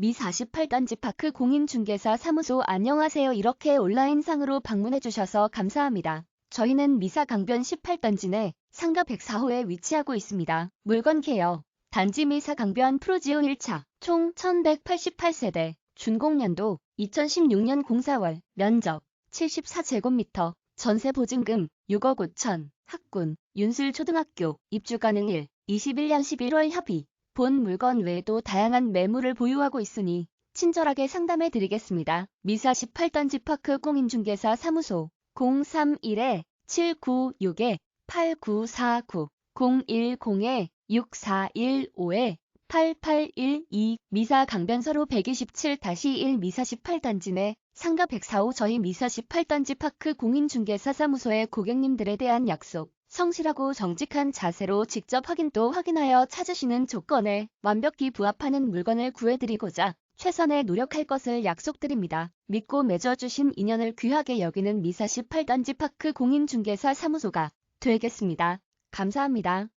미 48단지 파크 공인중개사 사무소 안녕하세요. 이렇게 온라인상으로 방문해주셔서 감사합니다. 저희는 미사 강변 18단지 내 상가 104호에 위치하고 있습니다. 물건 개요. 단지 미사 강변 프로지오 1차 총 1188세대 준공년도 2016년 공사월 면적 74제곱미터 전세 보증금 6억 5천 학군 윤술초등학교 입주 가능 1 21년 11월 협의 본 물건 외에도 다양한 매물을 보유하고 있으니 친절하게 상담해 드리겠습니다. 미사 18단지 파크 공인중개사 사무소 031-796-8949 010-6415-8812 미사 강변서로 127-1 미사 18단지 내 상가 104호 저희 미사 18단지 파크 공인중개사 사무소의 고객님들에 대한 약속 성실하고 정직한 자세로 직접 확인 또 확인하여 찾으시는 조건에 완벽히 부합하는 물건을 구해드리고자 최선의 노력할 것을 약속드립니다. 믿고 맺어주신 인연을 귀하게 여기는 미사 18단지 파크 공인중개사 사무소가 되겠습니다. 감사합니다.